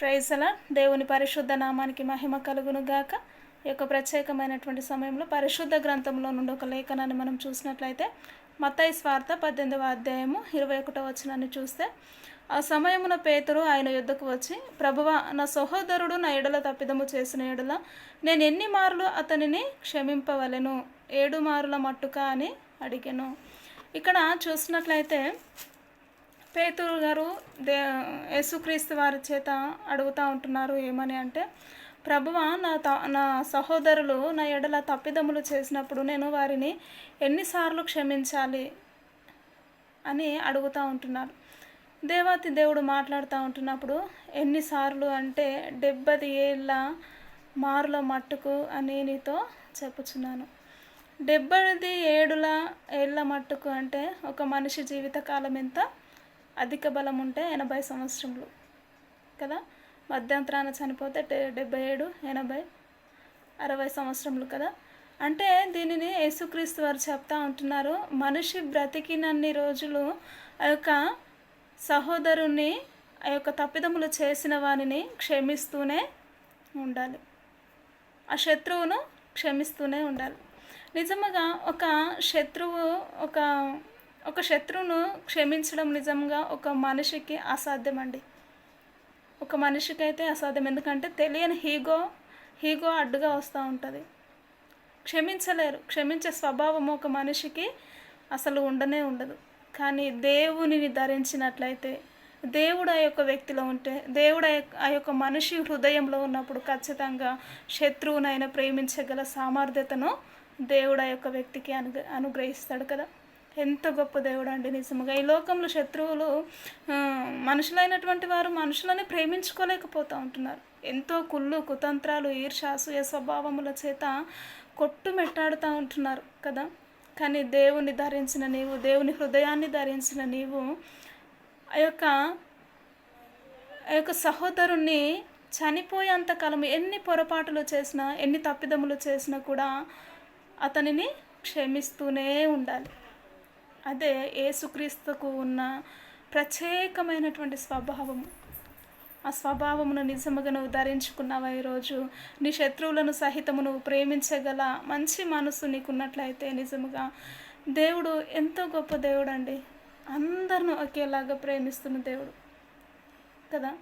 ప్రైజల దేవుని పరిశుద్ధ నామానికి మహిమ కలుగును గాక. ఈ యొక్క ప్రత్యేకమైనటువంటి సమయంలో పరిశుద్ధ గ్రంథంలో నుండి ఒక లేఖనాన్ని మనం చూసినట్లయితే మత్తయి స్వార్థ పద్దెనిమిదవ అధ్యాయము ఇరవై ఒకటో వచనాన్ని చూస్తే ఆ సమయమున పేతురు ఆయన యుద్ధకు వచ్చి ప్రభువ నా సహోదరుడు నా ఎడల తప్పిదము చేసిన ఎడల నేను ఎన్ని మార్లు అతనిని క్షమింపవలెను? ఏడు మారుల మట్టుక అని అడిగాను. ఇక్కడ చూసినట్లయితే పేతురు గారు దే యేసుక్రీస్తు వారి చేత అడుగుతూ ఉంటున్నారు ఏమని అంటే ప్రభువ నా త నా సహోదరులు నా ఎడల తప్పిదములు చేసినప్పుడు నేను వారిని ఎన్నిసార్లు క్షమించాలి అని అడుగుతూ ఉంటున్నారు. దేవాతి దేవుడు మాట్లాడుతూ ఉంటున్నప్పుడు ఎన్నిసార్లు అంటే డెబ్బది ఏళ్ళ మారుల మట్టుకు అని నీతో చెప్పుచున్నాను. డెబ్బది ఏడుల ఏళ్ళ మట్టుకు అంటే ఒక మనిషి జీవితకాలం ఎంత? అధిక బలం ఉంటే ఎనభై సంవత్సరములు కదా? మధ్యంతరాన చనిపోతే డె- డెబ్బై ఏడు ఎనభై అరవై సంవత్సరములు కదా? అంటే దీనిని యేసుక్రీస్తు వారు చెప్తా ఉంటున్నారు మనిషి బ్రతికినన్ని రోజులు ఆ యొక్క సహోదరుని ఆ యొక్క తప్పిదములు చేసిన వారిని క్షమిస్తూనే ఉండాలి. ఆ శత్రువును క్షమిస్తూనే ఉండాలి. నిజముగా ఒక శత్రువు ఒక ఒక శత్రువును క్షమించడం నిజంగా ఒక మనిషికి అసాధ్యం అండి ఒక మనిషికి అయితే అసాధ్యం. ఎందుకంటే తెలియని హీగో హీగో అడ్డుగా వస్తూ ఉంటుంది. క్షమించలేరు. క్షమించే స్వభావం ఒక మనిషికి అసలు ఉండనే ఉండదు. కానీ దేవునిని ధరించినట్లయితే దేవుడు ఆ యొక్క వ్యక్తిలో ఉంటే దేవుడు ఆ యొక్క- ఆ యొక్క మనిషి హృదయంలో ఉన్నప్పుడు ఖచ్చితంగా శత్రువునైనా ప్రేమించగల సామర్థ్యతను దేవుడు ఆ యొక్క వ్యక్తికి అనుగ అనుగ్రహిస్తాడు కదా. ఎంత గొప్ప దేవుడు అండి నిజముగా. ఈ లోకంలో శత్రువులు మనుషులైనటువంటి వారు మనుషులని ప్రేమించుకోలేకపోతూ ఉంటున్నారు. ఎంతో కుళ్ళు కుతంత్రాలు ఈర్షాసూయ స్వభావముల చేత కొట్టుమెట్టాడుతూ ఉంటున్నారు కదా. కానీ దేవుని ధరించిన నీవు దేవుని హృదయాన్ని ధరించిన నీవు ఆ యొక్క ఆ యొక్క సహోదరుణ్ణి చనిపోయేంత కాలం ఎన్ని పొరపాటులు చేసినా ఎన్ని తప్పిదములు చేసినా కూడా అతనిని క్షమిస్తూనే ఉండాలి. అదే ఏసుక్రీస్తుకు ఉన్న ప్రత్యేకమైనటువంటి స్వభావము. ఆ స్వభావమును నిజముగా నువ్వు ధరించుకున్నావా ఈరోజు? నీ శత్రువులను సహితము నువ్వు ప్రేమించగల మంచి మనసు నీకున్నట్లయితే నిజముగా దేవుడు ఎంతో గొప్ప దేవుడు అండి అందరిని ఒకేలాగా ప్రేమిస్తున్న దేవుడు. కదా?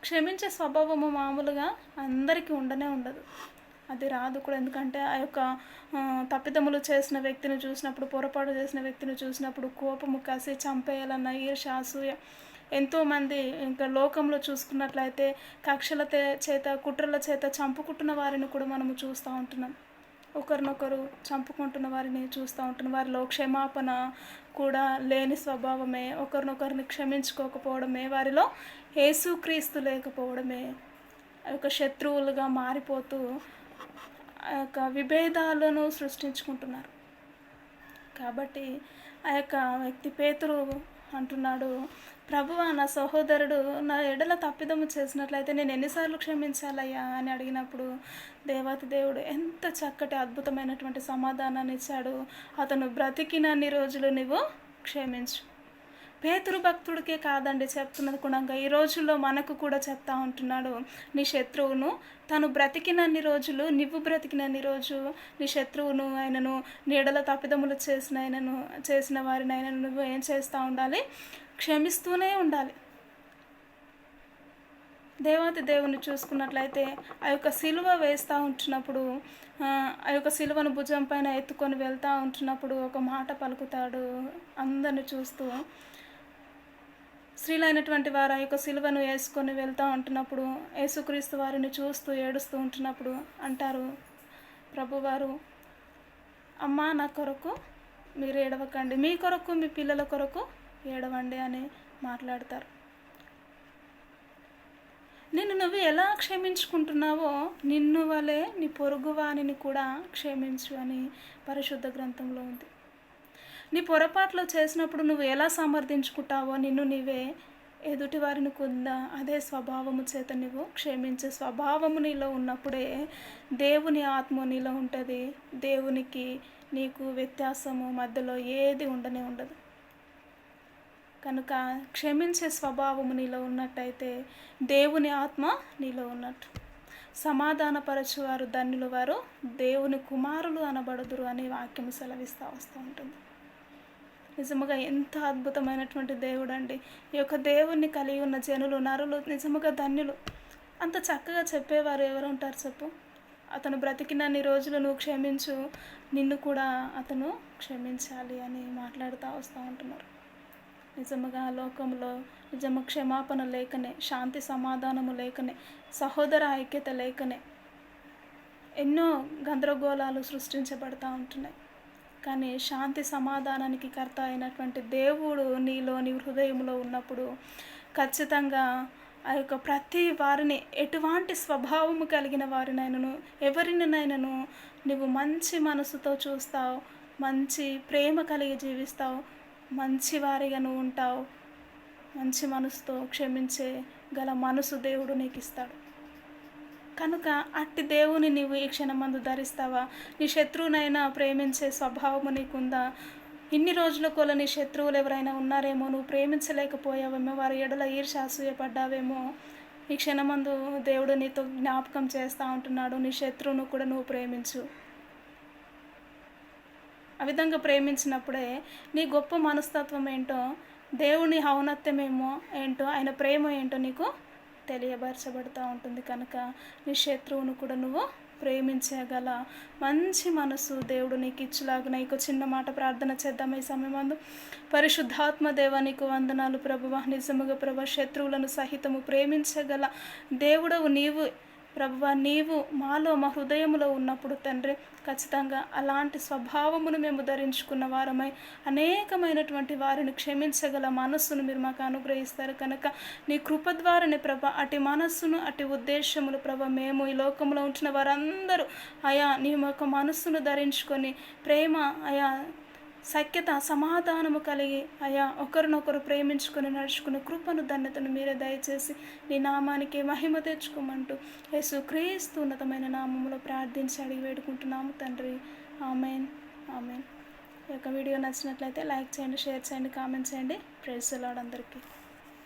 క్షమించే స్వభావము మామూలుగా అందరికీ ఉండనే ఉండదు. అది రాదు కూడా. ఎందుకంటే ఆ యొక్క తప్పిదములు చేసిన వ్యక్తిని చూసినప్పుడు పొరపాటు చేసిన వ్యక్తిని చూసినప్పుడు కోపము కసి చంపేయాలన్న ఈర్ష అసూయ ఎంతోమంది ఇంకా లోకంలో చూసుకున్నట్లయితే కక్షల చేత కుట్రల చేత చంపుకుంటున్న వారిని కూడా మనము చూస్తూ ఉంటున్నాం. ఒకరినొకరు చంపుకుంటున్న వారిని చూస్తూ ఉంటున్నాం. వారిలో క్షమాపణ కూడా లేని స్వభావమే ఒకరినొకరిని క్షమించుకోకపోవడమే వారిలో ఏసుక్రీస్తు లేకపోవడమే ఆ యొక్క శత్రువులుగా మారిపోతూ ఆ యొక్క విభేదాలను సృష్టించుకుంటున్నారు. కాబట్టి ఆ యొక్క వ్యక్తి పేతురు అంటున్నాడు ప్రభువా నా సహోదరుడు నా ఎడల తప్పిదము చేసినట్లయితే నేను ఎన్నిసార్లు క్షమించాలయ్యా? అని అడిగినప్పుడు దేవాతి దేవుడు ఎంత చక్కటి అద్భుతమైనటువంటి సమాధానాన్ని ఇచ్చాడు. అతను బ్రతికినన్ని రోజులు నువ్వు క్షమించు. పేతురు భక్తుడికే కాదండి చెప్తున్నది కూడా ఈ రోజుల్లో మనకు కూడా చెప్తా ఉంటున్నాడు నీ శత్రువును. తను బ్రతికినన్ని రోజులు నువ్వు బ్రతికినన్ని రోజు నీ శత్రువును ఆయనను నీడల తప్పిదములు చేసిన ఆయనను చేసిన వారిని ఆయనను నువ్వు ఏం చేస్తూ ఉండాలి? క్షమిస్తూనే ఉండాలి. దేవాతి దేవుని చూసుకున్నట్లయితే ఆ యొక్క సిలువ వేస్తూ ఉంటున్నప్పుడు ఆ, ఆ యొక్క సిలువను భుజం పైన ఎత్తుకొని వెళ్తూ ఉంటున్నప్పుడు ఒక మాట పలుకుతాడు అందరిని చూస్తూ. స్త్రీలైనటువంటి వారు ఆ యొక్క సిలువను వేసుకొని వెళ్తూ ఉంటున్నప్పుడు యేసుక్రీస్తు వారిని చూస్తూ ఏడుస్తూ ఉంటున్నప్పుడు అంటారు ప్రభువారు అమ్మా నా కొరకు మీరు ఏడవకండి. మీ కొరకు మీ పిల్లల కొరకు ఏడవండి అని మాట్లాడతారు. నిన్ను నువ్వు ఎలా క్షమించుకుంటున్నావో నిన్ను వలె నీ పొరుగువానిని కూడా క్షమించు అని పరిశుద్ధ గ్రంథంలో ఉంది. నీ పొరపాట్లు చేసినప్పుడు నువ్వు ఎలా సమర్థించుకుంటావో నిన్ను నీవే ఎదుటి వారిని కొందా అదే స్వభావము చేత నువ్వు క్షమించే స్వభావము నీలో ఉన్నప్పుడే దేవుని ఆత్మ నీలో ఉంటుంది. దేవునికి నీకు వ్యత్యాసము మధ్యలో ఏది ఉండనే ఉండదు. కనుక క్షమించే స్వభావము నీలో ఉన్నట్టయితే దేవుని ఆత్మ నీలో ఉన్నట్టు. సమాధానపరచువారు ధన్యులు వారు. దేవుని కుమారులు అనబడుదురు అనే వాక్యం సెలవిస్తూ వస్తూ ఉంటుంది. నిజముగా ఎంత అద్భుతమైనటువంటి దేవుడు అండి ఈ యొక్క దేవుణ్ణి కలిగి ఉన్న జనులు నరులు నిజముగా ధన్యులు. అంత చక్కగా చెప్పేవారు ఎవరు ఉంటారు చెప్పు? అతను బ్రతికినన్ని రోజులు నువ్వు క్షమించు నిన్ను కూడా అతను క్షమించాలి అని మాట్లాడుతూ వస్తూ ఉంటున్నారు. నిజముగా లోకంలో నిజము క్షమాపణ లేకనే శాంతి సమాధానము లేకనే సహోదర ఐక్యత లేకనే ఎన్నో గందరగోళాలు సృష్టించబడతా ఉంటున్నాయి. కానీ శాంతి సమాధానానికి కర్త అయినటువంటి దేవుడు నీలో నీ హృదయంలో ఉన్నప్పుడు ఖచ్చితంగా ఆ యొక్క ప్రతి వారిని ఎటువంటి స్వభావము కలిగిన వారినైనను ఎవరినైనాను నువ్వు మంచి మనసుతో చూస్తావు మంచి ప్రేమ కలిగి జీవిస్తావు మంచి వారిగా నువ్వు ఉంటావు మంచి మనసుతో క్షమించే గల మనసు దేవుడు నీకు ఇస్తాడు కనుక అట్టి దేవుని నీవు ఈ క్షణమందు ధరిస్తావా? నీ శత్రువునైనా ప్రేమించే స్వభావము నీకుందా? ఇన్ని రోజుల కొల నీ శత్రువులు ఎవరైనా ఉన్నారేమో? నువ్వు ప్రేమించలేకపోయావేమో? వారి ఎడల ఈర్ష అసూయపడ్డావేమో? ఈ క్షణమందు దేవుడు నీతో జ్ఞాపకం చేస్తూ ఉంటున్నాడు. నీ శత్రువును కూడా నువ్వు ప్రేమించు. ఆ విధంగా ప్రేమించినప్పుడే నీ గొప్ప మనస్తత్వం ఏంటో దేవుని ఔన్నత్యమేమో ఏంటో ఆయన ప్రేమ ఏంటో నీకు తెలియపరచబడుతూ ఉంటుంది. కనుక నీ శత్రువును కూడా నువ్వు ప్రేమించగల మంచి మనసు దేవుడు నీకు ఇచ్చులాగా నీకు చిన్న మాట ప్రార్థన చేద్దాం. ఈ సమయమందు పరిశుద్ధాత్మ దేవ నీకు వందనాలు ప్రభువ. నిజముగా ప్రభు శత్రువులను సహితము ప్రేమించగల దేవుడవు నీవు. ప్రభువ నీవు మాలో మా హృదయములో ఉన్నప్పుడు తండ్రి ఖచ్చితంగా అలాంటి స్వభావమును మేము ధరించుకున్న వారమై అనేకమైనటువంటి వారిని క్షమించగల మనస్సును మీరు మాకు అనుగ్రహిస్తారు కనుక. నీ కృప ద్వారానే ప్రభ అటు మనస్సును అటు ఉద్దేశములు ప్రభ మేము ఈ లోకంలో ఉంచిన వారందరూ అయా నీ యొక్క మనస్సును ధరించుకొని ప్రేమ అయా సఖ్యత సమాధానము కలిగి అయా ఒకరినొకరు ప్రేమించుకొని నడుచుకుని కృపను ధన్యతను మీరే దయచేసి నీ నామానికి మహిమ తెచ్చుకోమంటూ యేసు క్రీస్తు ఉన్నతమైన నామంలో ప్రార్థించి అడిగి వేడుకుంటున్నాము తండ్రి. ఆమెన్. ఆమెన్. ఈ యొక్క వీడియో నచ్చినట్లయితే లైక్ చేయండి షేర్ చేయండి కామెంట్ చేయండి. ప్రేస్ అందరికీ.